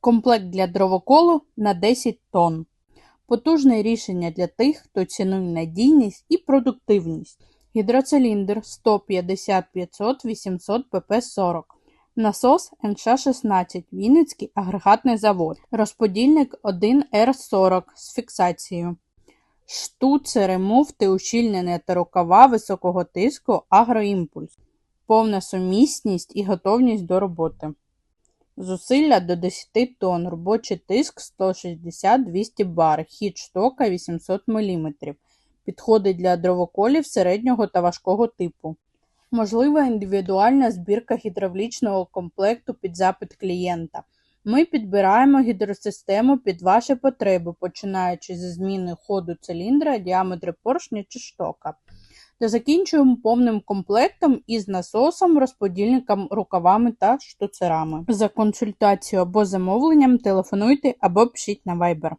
Комплект для дровоколу на 10 тонн. Потужне рішення для тих, хто цінує надійність і продуктивність. Гідроциліндр 150 500 800 pp40. Насос НШ-16 Вінницький агрегатний завод. Розподільник 1Р40 з фіксацією. Штуцери, муфти, ущільнення та рукава високого тиску Агроімпульс. Повна сумісність і готовність до роботи. Зусилля до 10 тонн, робочий тиск 160-200 бар, хід штока 800 мм. Підходить для дровоколів середнього та важкого типу. Можлива індивідуальна збірка гідравлічного комплекту під запит клієнта. Ми підбираємо гідросистему під ваші потреби, починаючи зі зміни ходу циліндра, діаметру поршня чи штока. Та закінчуємо повним комплектом із насосом, розподільником, рукавами та штуцерами. За консультацією або замовленням телефонуйте або пишіть на Viber.